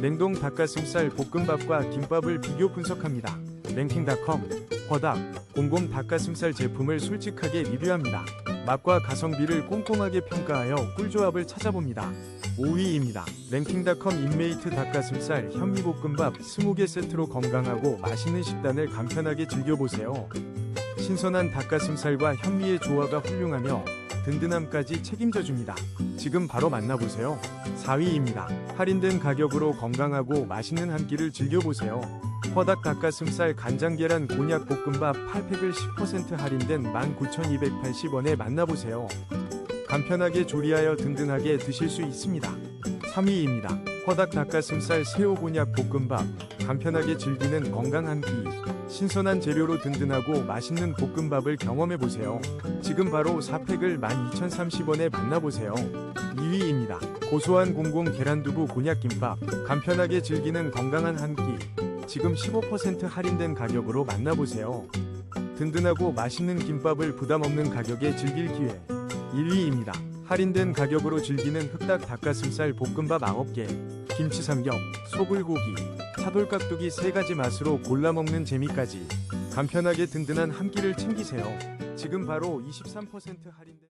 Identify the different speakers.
Speaker 1: 냉동 닭가슴살 볶음밥과 김밥을 비교 분석합니다. 랭킹닷컴 허닥 곰곰 닭가슴살 제품을 솔직하게 리뷰합니다. 맛과 가성비를 꼼꼼하게 평가하여 꿀조합을 찾아봅니다. 5위입니다. 랭킹닷컴 인메이트 닭가슴살 현미볶음밥 20개 세트로 건강하고 맛있는 식단을 간편하게 즐겨보세요. 신선한 닭가슴살과 현미의 조화가 훌륭하며 든든함까지 책임져 줍니다. 지금 바로 만나보세요. 4위입니다. 할인된 가격으로 건강하고 맛있는 한 끼를 즐겨보세요. 허닥 닭가슴살 간장 계란 곤약 볶음밥 8팩을 10% 할인된 19,280원에 만나보세요. 간편하게 조리하여 든든하게 드실 수 있습니다. 3위입니다. 허닥 닭가슴살 새우 곤약 볶음밥 간편하게 즐기는 건강 한 끼. 신선한 재료로 든든하고 맛있는 볶음밥을 경험해 보세요. 지금 바로 4팩을 12,030원에 만나보세요. 2위입니다. 고소한 공공 계란두부 곤약김밥 간편하게 즐기는 건강한 한 끼. 지금 15% 할인된 가격으로 만나보세요. 든든하고 맛있는 김밥을 부담 없는 가격에 즐길 기회. 1위입니다. 할인된 가격으로 즐기는 흑닭 닭가슴살 볶음밥 9개, 김치 삼겹, 소불고기, 차돌깍두기 3가지 맛으로 골라 먹는 재미까지 간편하게 든든한 한 끼를 챙기세요. 지금 바로 23% 할인된